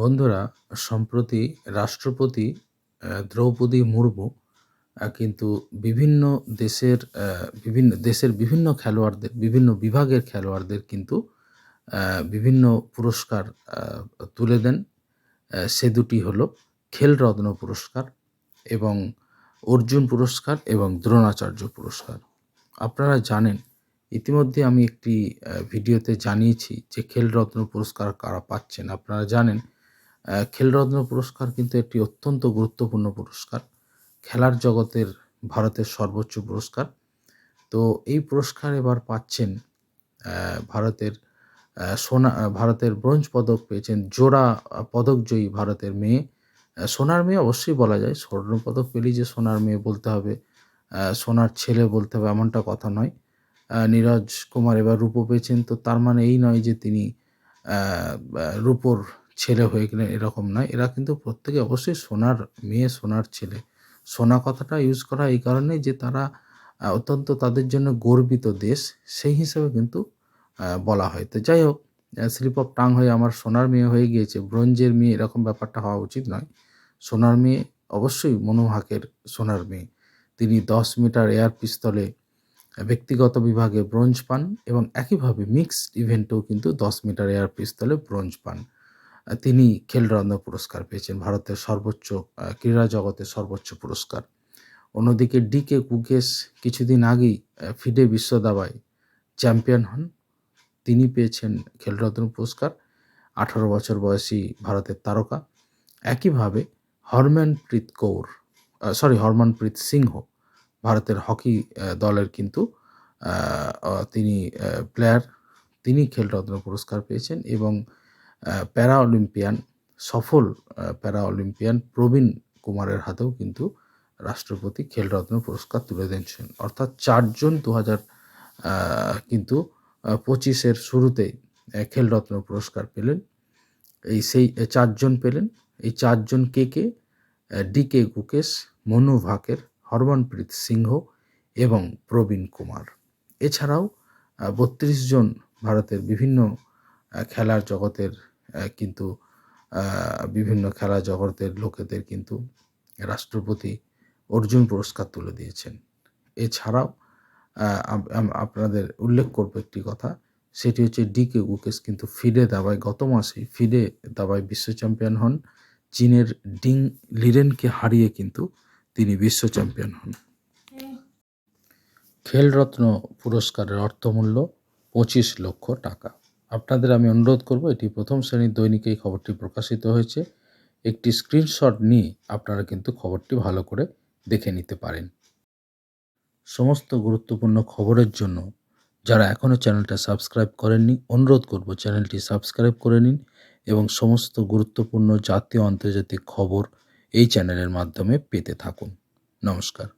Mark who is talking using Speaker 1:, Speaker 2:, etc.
Speaker 1: বন্ধুরা, সম্প্রতি রাষ্ট্রপতি দ্রৌপদী মুর্মু কিন্তু বিভিন্ন দেশের বিভিন্ন দেশের বিভিন্ন খেলোয়াড়দের, বিভিন্ন বিভাগের খেলোয়াড়দের কিন্তু বিভিন্ন পুরস্কার তুলে দেন। সে দুটি হলো খেলরত্ন পুরস্কার এবং অর্জুন পুরস্কার এবং দ্রোণাচার্য পুরস্কার। আপনারা জানেন, ইতিমধ্যে আমি একটি ভিডিওতে জানিয়েছি যে খেলরত্ন পুরস্কার কারা পাচ্ছেন। আপনারা জানেন খেলরত্ন পুরস্কার কিন্তু একটি অত্যন্ত গুরুত্বপূর্ণ পুরস্কার। খেলার জগতের ভারতের সর্বোচ্চ পুরস্কার। তো এই পুরস্কার এবার পাচ্ছেন ভারতের সোনা, ভারতের ব্রোঞ্জ পদক পেয়েছেন জোড়া পদকজয়ী ভারতের মেয়ে। সোনার মেয়ে অবশ্যই বলা যায়, স্বর্ণ পদক পেলেই যে সোনার মেয়ে বলতে হবে সোনার ছেলে বলতে হবে এমনটা কথা নয়। নীরজ কুমার এবার রূপো পেয়েছেন, তো তার মানে এই নয় যে তিনি রূপোর ছেলে হয়ে গেলেন এরকম নয়। এরা কিন্তু প্রত্যেকে অবশ্যই সোনার মেয়ে, সোনার ছেলে। সোনা কথাটা ইউজ করা এই কারণে যে তারা অত্যন্ত তাদের জন্য গর্বিত দেশ, সেই হিসেবে কিন্তু বলা হয়। তো যাই হোক স্লিপ অফ টাং হয়ে আমার সোনার মেয়ে হয়ে গিয়েছে। ব্রোঞ্জের মেয়ে এরকম ব্যাপারটা হওয়া উচিত নয়। সোনার মেয়ে অবশ্যই মনোহাকের সোনার মেয়ে। তিনি দশ মিটার এয়ার পিস্তলে ব্যক্তিগত বিভাগে ব্রোঞ্জ পান এবং একইভাবে মিক্সড ইভেন্টেও কিন্তু দশ মিটার এয়ার পিস্তলে ব্রোঞ্জ পান। তিনি খেলরত্ন পুরস্কার পেয়েছেন, ভারতের সর্বোচ্চ ক্রীড়া জগতের সর্বোচ্চ পুরস্কার। অন্যদিকে ডিকে কুকেশ কিছুদিন আগেই ফিডে বিশ্ব দাবায় চ্যাম্পিয়ন হন। তিনি পেয়েছেন খেলরত্ন পুরস্কার। আঠারো বছর বয়সী ভারতের তারকা। একইভাবে হরম্যানপ্রীত কৌর সরি হরমনপ্রীত সিংহ ভারতের হকি দলের কিন্তু তিনি প্লেয়ার তিনি খেলরত্ন পুরস্কার পেয়েছেন এবং প্যারা অলিম্পিয়ান সফল প্যারা অলিম্পিয়ান প্রবীণ কুমারের হাতেও কিন্তু রাষ্ট্রপতি খেলরত্ন পুরস্কার তুলে দিয়েছেন। অর্থাৎ চারজন দু হাজার কিন্তু পঁচিশের শুরুতে আহ, খেলরত্ন পুরস্কার পেলেন। এই সেই চারজন পেলেন। এই চারজন কে কে? ডি কে গুকেশ মনু ভাকের হরমনপ্রীত সিংহ এবং প্রবীণ কুমার। এছাড়াও বত্রিশ জন ভারতের বিভিন্ন খেলার জগতের কিন্তু বিভিন্ন খেলা জগতের লোকেদের কিন্তু রাষ্ট্রপতি অর্জুন পুরস্কার তুলে দিয়েছেন। এছাড়াও আপনাদের উল্লেখ করব একটি কথা, সেটি হচ্ছে ডিকে গুকেশ কিন্তু ফিডে দাবায়, গত মাসে ফিডে দাবায় বিশ্ব চ্যাম্পিয়ন হন। চীনের ডিং লিরেনকে হারিয়ে কিন্তু তিনি বিশ্ব চ্যাম্পিয়ন হন। খেলরত্ন পুরস্কারের অর্থমূল্য পঁচিশ লক্ষ টাকা। আপনাদের আমি অনুরোধ করব, এটি প্রথম শ্রেণির দৈনিকে এই খবরটি প্রকাশিত হয়েছে। একটি স্ক্রিনশট নিয়ে আপনারা কিন্তু খবরটি ভালো করে দেখে নিতে পারেন। সমস্ত গুরুত্বপূর্ণ খবরের জন্য যারা এখনও চ্যানেলটা সাবস্ক্রাইব করেননি, অনুরোধ করব চ্যানেলটি সাবস্ক্রাইব করে নিন এবং সমস্ত গুরুত্বপূর্ণ জাতীয় আন্তর্জাতিক খবর এই চ্যানেলের মাধ্যমে পেতে থাকুন। নমস্কার।